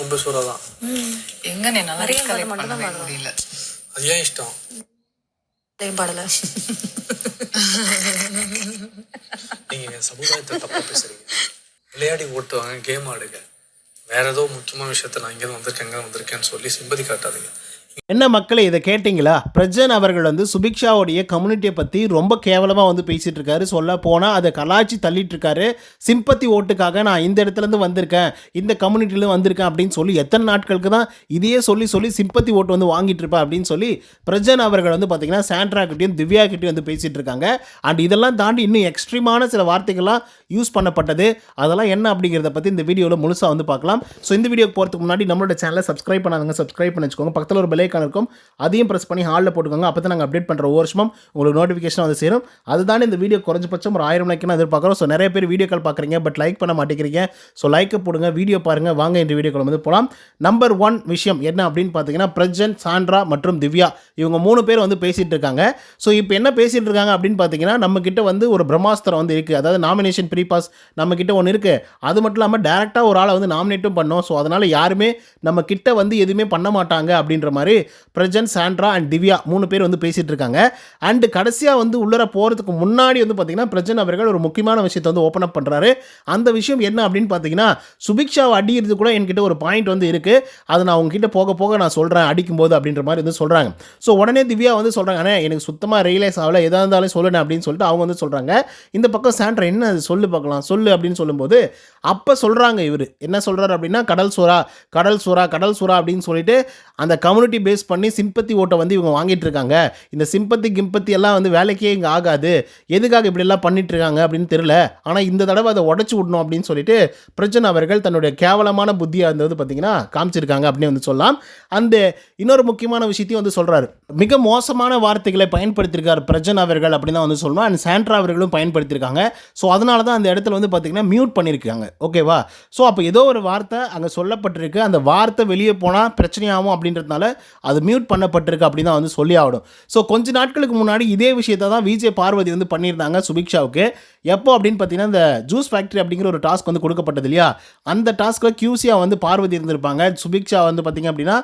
கும்பசூரா தான். எங்க நீ நல்லா ரீகலெக்ட் பண்ணவே முடியல. அது ஏன் இஷ்டம்? பாடல. நீங்க சமுதாயத்தை தப்பா பேசுறீங்க. விளையாடி ஓட்டுவாங்க கேம் ஆடுங்க. வேற ஏதோ முக்கியமான விஷயத்த நான் இங்கே வந்திருக்கேன் வந்திருக்கேன்னு சொல்லி சிம்பதி காட்டாதீங்க. என்ன மக்களை இதை கேட்டிங்களா? பிரஜன் அவர்கள் வந்து சுபிக்ஷாவுடைய கம்யூனிட்டியை பற்றி ரொம்ப கேவலமாக வந்து பேசிகிட்டு இருக்காரு சொல்ல போனால் அதை கலாச்சி தள்ளிட்டு இருக்காரு சிம்பத்தி ஓட்டுக்காக நான் இந்த இடத்துலேருந்து வந்திருக்கேன். இந்த கம்யூனிட்டிலேருந்து வந்திருக்கேன் அப்படின்னு சொல்லி எத்தனை நாட்களுக்கு தான் இதையே சொல்லி சொல்லி சிம்பத்தி ஓட்டு வந்து வாங்கிட்டு இருப்பா அப்படின்னு சொல்லி பிரஜன் அவர்கள் வந்து பார்த்தீங்கன்னா சாண்ட்ரா கிட்டேயும் திவ்யா கிட்டேயும் வந்து பேசிகிட்டு இருக்காங்க அண்ட் இதெல்லாம் தாண்டி இன்னும் எக்ஸ்ட்ரீமான சில வார்த்தைகள்லாம் யூஸ் பண்ணப்பட்டது. அதெல்லாம் என்ன அப்படிங்கிறத பற்றி இந்த வீடியோவில் முழுசாக வந்து பார்க்கலாம். ஸோ இந்த வீடியோக்கு போகிறதுக்கு முன்னாடி நம்மளோட சேனலை சப்ஸ்கிரைப் பண்ணாதவங்க சப்ஸ்கிரைப் பண்ணி வச்சுக்கோங்க. பக்கத்தில் ஒரு பெல்லைக்கான் இருக்கும் அதையும் ப்ரெஸ் பண்ணி ஹாலில் போட்டுக்கோங்க. அப்போ தான் நாங்கள் அப்டேட் பண்ணுற ஒவ்வொரு வருஷமும் உங்களுக்கு நோட்டிஃபிகேஷன் வந்து சேரும். அதுதான் இந்த வீடியோ குறைஞ்சபட்சம் ஒரு ஆயிரம் லைக் நான் எதிர்பார்க்குறோம். ஸோ நிறைய பேர் வீடியோ கால் பார்க்குறீங்க பட் லைக் பண்ண மாட்டேங்கிறீங்க. ஸோ லைக்கை போடுங்க வீடியோ பாருங்கள் வாங்க இந்த வீடியோ கால் வந்து போகலாம் நம்பர் ஒன் விஷயம் என்ன அப்படின்னு பார்த்தீங்கன்னா பிரஜன் சாண்ட்ரா மற்றும் திவ்யா. இவங்க மூணு பேர் வந்து பேசிகிட்டு இருக்காங்க. ஸோ இப்போ என்ன பேசிகிட்டு இருக்காங்க அப்படின்னு பார்த்தீங்கன்னா நம்ம வந்து ஒரு பிரம்மாஸ்திரம் வந்து இருக்குது அதாவது நாமினேஷன் ப்ரீ பாஸ் நம்ம ஒன்று இருக்குது அது மட்டும் இல்லாமல் டேரெக்டாக ஒரு ஆளை வந்து நாமினேட்டும் பண்ணோம். ஸோ அதனால் யாருமே நம்ம கிட்ட வந்து எதுவுமே பண்ண மாட்டாங்க அப்படின்ற மாதிரி பிரஜன் சாண்ட்ரா அண்ட் திவ்யா மூணு பேர் வந்து பேசிகிட்டு இருக்காங்க. அண்டு கடைசியாக வந்து உள்ளர போகிறதுக்கு முன்னாடி வந்து பார்த்தீங்கன்னா பிரஜன் அவர்கள் ஒரு முக்கியமான விஷயத்தை வந்து ஓப்பன் அப் பண்ணுறாரு அந்த விஷயம் என்ன அப்படின்னு பார்த்தீங்கன்னா சுபிக்ஷாவை அடிக்கிறது கூட என்கிட்ட ஒரு பாயிண்ட் வந்து இருக்குது அதை நான் உங்ககிட்ட போக போக நான் சொல்கிறேன் அடிக்கும்போது அப்படின்ற மாதிரி வந்து சொல்கிறாங்க ஸோ உடனே திவ்யா வந்து சொல்கிறாங்க ஆனால் எனக்கு சுத்தமாக ரியலைஸ் ஆகல. எதாக இருந்தாலும் சொல்லணும் அப்படின்னு சொல்லிட்டு அவங்க வந்து சொல்கிறாங்க இந்த பக்கம் சாண்ட்ரா என்ன அது? சொல்லு பார்க்கலாம். சொல்லு அப்படின்னு சொல்லும்போது அப்போ சொல்கிறாங்க இவர். என்ன சொல்கிறாரு அப்படின்னா கடல் சூறா கடல் சூறா கடல் சூறா அப்படின்னு சொல்லிட்டு அந்த கம்யூனிட்டி பேஸ் பண்ணி சிம்பத்தி ஓட்டை வந்து இவங்க வாங்கிட்டு இருக்காங்க இந்த சிம்பத்தி கிம்பத்தி எல்லாம் வந்து வேலைக்கே இங்கே ஆகாது. எதுக்காக இப்படிலாம் பண்ணிட்டு இருக்காங்க அப்படின்னு தெரியல. ஆனால் இந்த தடவை அதை உடச்சி விடணும் அப்படின்னு சொல்லிட்டு பிரச்சனை அவர்கள் தன்னுடைய கேவலமான புத்தியாக இருந்தது வந்து பார்த்தீங்கன்னா காமிச்சிருக்காங்க அப்படின்னு வந்து சொல்லலாம். அந்த இன்னொரு முக்கியமான விஷயத்தையும் வந்து சொல்கிறாரு மிக மோசமான வார்த்தைகளை பயன்படுத்தியிருக்கார் பிரஜன் அவர்கள் அப்படின்னு தான் வந்து சொல்லணும். அண்ட் சாண்ட்ரா அவர்களும் பயன்படுத்தியிருக்காங்க. ஸோ அதனால தான் அந்த இடத்துல வந்து பார்த்தீங்கன்னா மியூட் பண்ணியிருக்காங்க. ஓகேவா ஸோ அப்போ ஏதோ ஒரு வார்த்தை அங்கே சொல்லப்பட்டிருக்கு. அந்த வார்த்தை வெளியே போனால் பிரச்சனையாகும் அப்படின்றதுனால அது மியூட் பண்ணப்பட்டிருக்கு அப்படின்னு தான் வந்து சொல்லி ஆகணும். ஸோ கொஞ்ச நாட்களுக்கு முன்னாடி இதே விஷயத்தை தான் விஜய் பார்வதி வந்து பண்ணியிருந்தாங்க சுபிக்ஷாவுக்கு. எப்போ அப்படின்னு பார்த்தீங்கன்னா இந்த ஜூஸ் ஃபேக்ட்ரி அப்படிங்கிற ஒரு டாஸ்க் வந்து கொடுக்கப்பட்டது இல்லையா? அந்த டாஸ்க்கில் கியூசியாக வந்து பார்வதி இருந்திருப்பாங்க. சுபிக்ஷா வந்து பார்த்தீங்க அப்படின்னா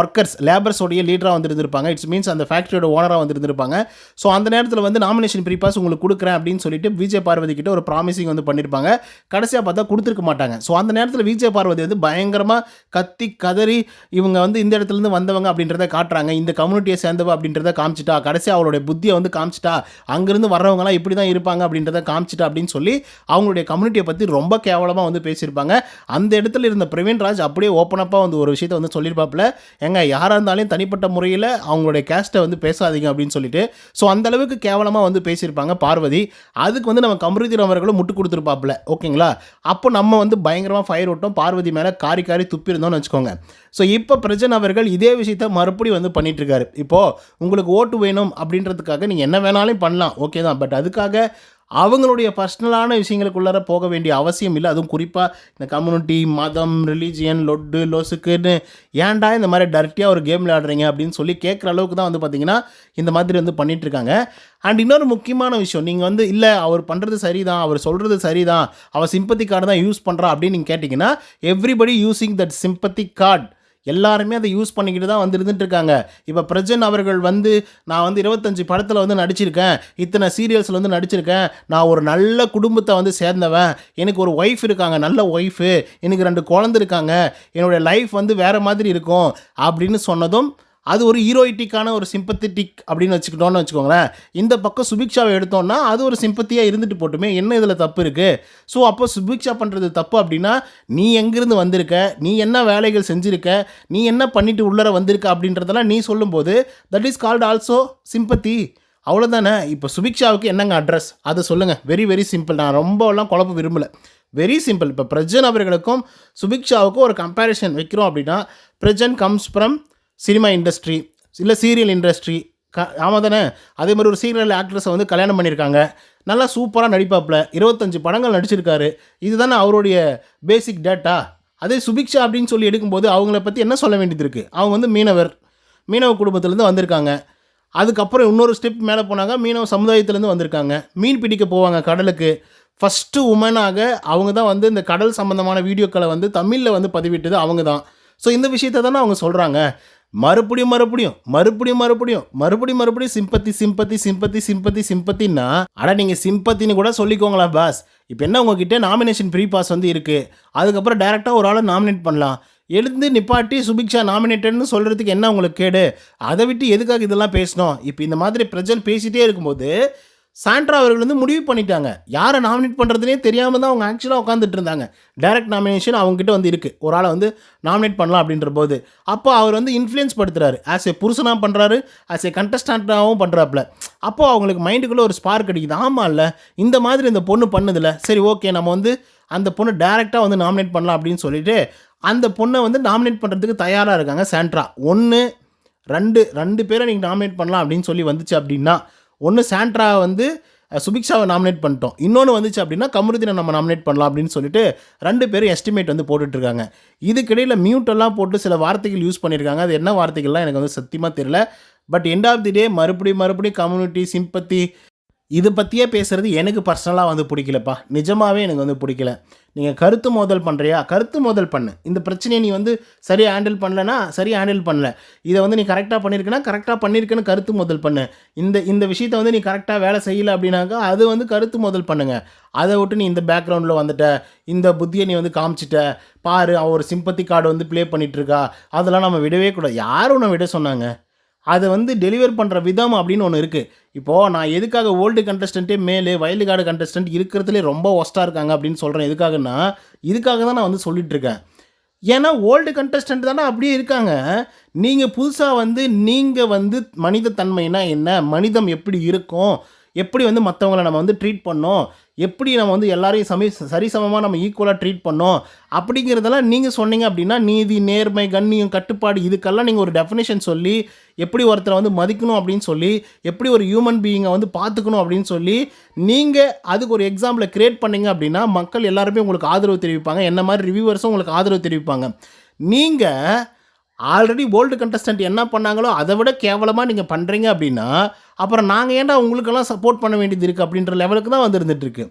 ஒர்க்கர்ஸ் லேபர்ஸோடைய லீடராக வந்து இருந்திருப்பாங்க. இட்ஸ் மீன்ஸ் அந்த ஃபேக்ட்ரியோட ஓனராக வந்து இருந்திருப்பாங்க. ஸோ அந்த நேரத்தில் வந்து நாமினேஷன் ப்ரீபாஸ் உங்களுக்கு கொடுக்குறேன் அப்படின்னு சொல்லிட்டு விஜய் பார்வதி கிட்ட ஒரு ப்ராமிசிங் வந்து பண்ணியிருப்பாங்க கடைசியாக பார்த்தா கொடுத்துருக்க மாட்டாங்க. ஸோ அந்த நேரத்தில் விஜய் பார்வதி வந்து பயங்கரமாக கத்தி கதறி இவங்க வந்து இந்த இடத்துலேருந்து வந்தவங்க அப்படின்றத காட்டுறாங்க. இந்த கம்யூனிட்டியை சேர்ந்தவ அப்படின்றத காமிச்சிட்டா. கடைசியாக அவளுடைய புத்தியை வந்து காமிச்சிட்டா. அங்கேருந்து வர்றவங்களாம் இப்படி தான் இருப்பாங்க அப்படின்றத காமிச்சிட்டா அப்படின்னு சொல்லி அவங்களுடைய கம்யூனிட்டியை பற்றி ரொம்ப கேவலமாக வந்து பேசியிருப்பாங்க. அந்த இடத்துல இருந்த பிரவீன் ராஜ் அப்படியே ஓப்பனப்பாக வந்து ஒரு விஷயத்தை வந்து சொல்லியிருப்பாப்புல. எங்க யாராக இருந்தாலும் தனிப்பட்ட முறையில் அவங்களுடைய கேஸ்ட்டை வந்து பேசாதீங்க அப்படின்னு சொல்லிட்டு. ஸோ அந்த அளவுக்கு கேவலமாக வந்து பேசியிருப்பாங்க பார்வதி. அதுக்கு வந்து நம்ம கமருதீன் அவர்களும் முட்டு கொடுத்துருப்பாப்புல. ஓகேங்களா? அப்போ நம்ம வந்து பயங்கரமாக ஃபயர் விட்டோம். பார்வதி மேலே காரி காரி துப்பியிருந்தோம்னு வச்சுக்கோங்க. ஸோ இப்போ பிரஜன் அவர்கள் இதே விஷயத்த மறுபடியும் வந்து பண்ணிகிட்ருக்காரு இப்போது உங்களுக்கு ஓட்டு வேணும் அப்படின்றதுக்காக நீங்கள் என்ன வேணாலும் பண்ணலாம். ஓகே தான். பட் அதுக்காக அவங்களுடைய பர்சனலான விஷயங்களுக்குள்ளார போக வேண்டிய அவசியம் இல்லை. அதுவும் குறிப்பாக இந்த கம்யூனிட்டி மதம் ரிலீஜியன் லொட்டு லொசுக்குன்னு ஏன்டா இந்த மாதிரி டர்ட்டியாக ஒரு கேம் விளையாடுறீங்க அப்படின்னு சொல்லி கேட்குற அளவுக்கு தான் வந்து பார்த்தீங்கன்னா இந்த மாதிரி வந்து பண்ணிகிட்ருக்காங்க இருக்காங்க அண்ட் இன்னொரு முக்கியமான விஷயம் நீங்கள் வந்து இல்லை அவர் பண்ணுறது சரிதான் அவர் சொல்கிறது சரிதான் அவர் சிம்பத்தி கார்டு தான் யூஸ் பண்ணுறா அப்படின்னு நீங்கள் கேட்டிங்கன்னா everybody using that sympathy card எல்லாருமே அதை யூஸ் பண்ணிக்கிட்டு தான் வந்து இருந்துட்டு இருக்காங்க. இப்போ பிரஜன் அவர்கள் வந்து நான் வந்து இருபத்தஞ்சி படத்தில் வந்து நடிச்சிருக்கேன். இத்தனை சீரியல்ஸில் வந்து நடிச்சிருக்கேன். நான் ஒரு நல்ல குடும்பத்தை வந்து சேர்ந்தவன். எனக்கு ஒரு ஒய்ஃப் இருக்காங்க நல்ல ஒய்ஃபு எனக்கு ரெண்டு குழந்தை இருக்காங்க. என்னுடைய லைஃப் வந்து வேறு மாதிரி இருக்கும். அப்படின்னு சொன்னதும் அது ஒரு ஹீரோயிட்டிக்கான ஒரு சிம்பத்திட்டிக் அப்படின்னு வச்சுக்கிட்டோம்னு வச்சுக்கோங்களேன். இந்த பக்கம் சுபிக்ஷாவை எடுத்தோம்னா அது ஒரு சிம்பத்தியாக இருந்துட்டு போட்டுமே என்ன இதில் தப்பு இருக்குது ஸோ அப்போ சுபிக்ஷா பண்ணுறது தப்பு அப்படின்னா நீ எங்கேருந்து வந்திருக்க? நீ என்ன வேலைகள் செஞ்சுருக்க? நீ என்ன பண்ணிட்டு உள்ளர வந்திருக்க அப்படின்றதெல்லாம் நீ சொல்லும்போது that is called also sympathy அவ்வளோதானே இப்போ சுபிக்ஷாவுக்கு என்னங்க அட்ரஸ் அதை சொல்லுங்கள் வெரி வெரி சிம்பிள் நான் ரொம்பலாம் குழப்ப விரும்பலை. வெரி சிம்பிள் இப்போ பிரஜன் அவர்களுக்கும் சுபிக்ஷாவுக்கும் ஒரு கம்பேரிஷன் வைக்கிறோம் அப்படின்னா Prajan comes from cinema industry இல்லை சீரியல் இண்டஸ்ட்ரி க ஆமாம் தானே? அதே மாதிரி ஒரு சீரியல் ஆக்ட்ரஸை வந்து கல்யாணம் பண்ணியிருக்காங்க. நல்லா சூப்பராக நடிப்பாப்புல. இருபத்தஞ்சு படங்கள் நடிச்சிருக்காரு. இதுதானே அவருடைய பேசிக் டேட்டா அதே சுபிக்ஷா அப்படின்னு சொல்லி எடுக்கும்போது அவங்கள பற்றி என்ன சொல்ல வேண்டியது இருக்குது அவங்க வந்து மீனவர். மீனவ குடும்பத்துலேருந்து வந்திருக்காங்க. அதுக்கப்புறம் இன்னொரு ஸ்டெப் மேலே போனாங்க. மீனவ சமுதாயத்துலேருந்து வந்திருக்காங்க. மீன் பிடிக்க போவாங்க கடலுக்கு. ஃபஸ்ட்டு உமனாக அவங்க தான் வந்து இந்த கடல் சம்மந்தமான வீடியோக்களை வந்து தமிழில் வந்து பதிவிட்டது அவங்க தான். ஸோ இந்த விஷயத்தை தானே அவங்க சொல்கிறாங்க மறுபடியும் மறுபடியும் மறுபடியும் மறுபடியும் மறுபடியும் மறுபடியும் சிம்பத்தி சிம்பத்தி சிம்பத்தி சிம்பத்தி சிம்பத்தின்னா அட நீங்கள் சிம்பத்தின்னு கூட சொல்லிக்கோங்களா பாஸ் இப்போ என்ன உங்ககிட்ட நாமினேஷன் ப்ரீ பாஸ் வந்து இருக்குது அதுக்கப்புறம் டேரெக்டாக ஒரு ஆளை நாமினேட் பண்ணலாம். எழுந்து நிப்பாட்டி சுபிக்ஷா நாமினேட்டட்னு சொல்கிறதுக்கு என்ன உங்களுக்கு கேடு? அதை விட்டு எதுக்காக இதெல்லாம் பேசணும் இப்போ இந்த மாதிரி பிரஜன் பேசிகிட்டே இருக்கும்போது சாண்ட்ரா அவர்கள் வந்து முடிவு பண்ணிட்டாங்க. யாரை நாமினேட் பண்ணுறதுனே தெரியாமல் தான் அவங்க ஆக்சுவலாக உட்காந்துட்டு இருந்தாங்க. டைரக்ட் நாமினேஷன் அவங்ககிட்ட வந்து இருக்குது ஒரு ஆளை வந்து நாமினேட் பண்ணலாம் அப்படின்ற போது. அப்போ அவர் வந்து இன்ஃப்ளூயன்ஸ் படுத்துறாரு. ஆஸ் ஏ புருஷனாக பண்ணுறாரு ஆஸ் ஏ கண்டஸ்டண்ட்டாகவும் பண்ணுறாப்புல அப்போ அவங்களுக்கு மைண்டுக்குள்ளே ஒரு ஸ்பார்க் அடிக்குது. ஆமாம் இல்லை இந்த மாதிரி இந்த பொண்ணு பண்ணுதில்ல சரி ஓகே நம்ம வந்து அந்த பொண்ணு டேரெக்டாக வந்து நாமினேட் பண்ணலாம் அப்படின்னு சொல்லிட்டு அந்த பொண்ணை வந்து நாமினேட் பண்ணுறதுக்கு தயாராக இருக்காங்க சாண்ட்ரா. ஒன்று ரெண்டு ரெண்டு பேரை நீங்கள் நாமினேட் பண்ணலாம் அப்படின்னு சொல்லி வந்துச்சு அப்படின்னா ஒன்று சாண்ட்ரா வந்து சுபிக்ஷாவை நாமினேட் பண்ணிட்டோம். இன்னொன்று வந்துச்சு அப்படின்னா கமருதினை நம்ம நாமினேட் பண்ணலாம் அப்படின்னு சொல்லிட்டு ரெண்டு பேரும் எஸ்டிமேட் வந்து போட்டுட்ருக்காங்க. இதுக்கிடையில் மியூட்டெல்லாம் போட்டு சில வார்த்தைகள் யூஸ் பண்ணியிருக்காங்க. அது என்ன வார்த்தைகள்லாம் எனக்கு வந்து சத்தியமாக தெரியல. But end of the day மறுபடியும் மறுபடியும் கம்யூனிட்டி சிம்பத்தி இது பற்றியே பேசுகிறது எனக்கு பர்சனலாக வந்து பிடிக்கலப்பா. நிஜமாகவே எனக்கு வந்து பிடிக்கல. நீங்கள் கருத்து மோதல் பண்ணுறியா கருத்து மோதல் பண்ணு. இந்த பிரச்சனையை நீ வந்து சரியாக ஹேண்டில் பண்ணலனா சரியாக ஹேண்டில் பண்ணல. இதை வந்து நீ கரெக்டாக பண்ணியிருக்கனா கரெக்டாக பண்ணியிருக்கேன்னு கருத்து மோதல் பண்ணு. இந்த இந்த விஷயத்தை வந்து நீ கரெக்டாக வேலை செய்யலை அப்படின்னாக்கா அது வந்து கருத்து மோதல் பண்ணுங்க. அதை விட்டு நீ இந்த பேக்ரவுண்டில் வந்துட்ட. இந்த புத்தியை நீ வந்து காமிச்சிட்ட. பாரு அவ ஒரு சிம்பத்தி கார்டு வந்து ப்ளே பண்ணிகிட்ருக்கா அதெல்லாம் நம்ம விடவே கூடாது. யார் உன்னை விட சொன்னாங்க? அதை வந்து டெலிவர் பண்ணுற விதம் அப்படின்னு ஒன்று இருக்குது இப்போது நான் எதுக்காக ஓல்டு கண்டஸ்டண்ட்டே மேலே வைல்டு கார்டு கண்டஸ்டன்ட் இருக்கிறதுலே ரொம்ப ஒஸ்ட்டாக இருக்காங்க அப்படின்னு சொல்கிறேன் எதுக்காகன்னா இதுக்காக தான் நான் வந்து சொல்லிகிட்ருக்கேன் ஏன்னா ஓல்டு கண்டஸ்டன்ட் தானே அப்படியே இருக்காங்க. நீங்கள் புதுசாக வந்து நீங்கள் வந்து மனித தன்மைனா என்ன? மனிதம் எப்படி இருக்கும்? எப்படி வந்து மற்றவங்கள நம்ம வந்து ட்ரீட் பண்ணோம்? எப்படி நம்ம வந்து எல்லாரையும் சமி சரிசமமாக நம்ம ஈக்குவலாக ட்ரீட் பண்ணோம்? அப்படிங்கிறதெல்லாம் நீங்கள் சொன்னீங்க அப்படின்னா நீதி நேர்மை கண்ணியம் கட்டுப்பாடு இதுக்கெல்லாம் நீங்கள் ஒரு டெஃபினேஷன் சொல்லி எப்படி ஒருத்தரை வந்து மதிக்கணும் அப்படின்னு சொல்லி எப்படி ஒரு ஹியூமன் பீயிங்கை வந்து பார்த்துக்கணும் அப்படின்னு சொல்லி நீங்கள் அதுக்கு ஒரு எக்ஸாம்பிளை க்ரியேட் பண்ணீங்க அப்படின்னா மக்கள் எல்லாருமே உங்களுக்கு ஆதரவு தெரிவிப்பாங்க. என்ன மாதிரி ரிவ்யூவர்ஸும் உங்களுக்கு ஆதரவு தெரிவிப்பாங்க. நீங்கள் ஆல்ரெடி ஓல்டு கண்டஸ்டன்ட் என்ன பண்ணாங்களோ அதை விட கேவலமாக நீங்கள் பண்ணுறீங்க அப்படின்னா அப்புறம் நாங்கள் ஏன்டா உங்களுக்கெல்லாம் சப்போர்ட் பண்ண வேண்டியது இருக்குது அப்படின்ற லெவலுக்கு தான் வந்துருந்துட்டுருக்கு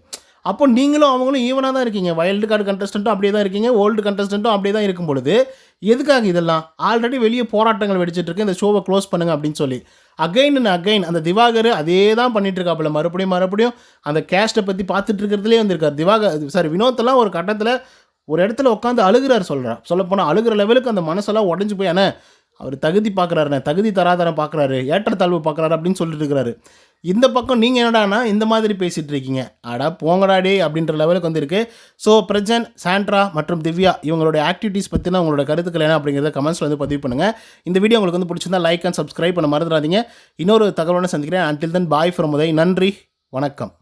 அப்போ நீங்களும் அவங்களும் ஈவனாக தான் இருக்கீங்க. வைல்டு கார்டு கண்டஸ்டண்ட்டும் அப்படியே தான் இருக்கீங்க. ஓல்டு கண்டஸ்டண்ட்டும் அப்படியே தான் இருக்கும் பொழுது எதுக்காக இதெல்லாம்? ஆல்ரெடி வெளியே போராட்டங்கள் வெடிச்சிட்டு இருக்கு. இந்த ஷோவை க்ளோஸ் பண்ணுங்க அப்படின்னு சொல்லி. அகைன் அண்ட் அகைன் அந்த திவாகர் அதே தான் பண்ணிட்டு இருக்காப்புல மறுபடியும் மறுபடியும் அந்த கேஸ்ட்டை பற்றி பார்த்துட்டு இருக்கிறதுலே வந்திருக்கார். திவாகர் சாரி வினோத்தெல்லாம் ஒரு கட்டத்தில் ஒரு இடத்துல உட்காந்து அழுகிறார் சொல்கிறார் சொல்லப்போனால் அழுகிற லெவலுக்கு அந்த மனசெல்லாம் உடஞ்சி போய் அண்ணே அவர் தகுதி பார்க்குறாருண்ணே தகுதி தராதரம் பார்க்குறாரு ஏற்றத்தாழ்வு பார்க்குறாரு அப்படின்னு சொல்லிட்டு இருக்கிறாரு இந்த பக்கம் நீங்கள் என்னடானா இந்த மாதிரி பேசிகிட்டு இருக்கீங்க. அடா போங்கடாடே அப்படின்ற லெவலுக்கு வந்திருக்கு. ஸோ பிரஜன் சாண்ட்ரா மற்றும் திவ்யா இவங்களோட ஆக்டிவிட்டீஸ் பற்றினா உங்களோட கருத்துக்கள் என்ன அப்படிங்கிறத கமெண்ட்ஸில் வந்து பதிவு பண்ணுங்கள் இந்த வீடியோ உங்களுக்கு வந்து பிடிச்சிருந்தா லைக் அண்ட் சப்ஸ்கிரைப் பண்ண மறந்துடாதீங்க. இன்னொரு தகவலோட சந்திக்கிறேன். Until then bye from Uday. நன்றி. வணக்கம்.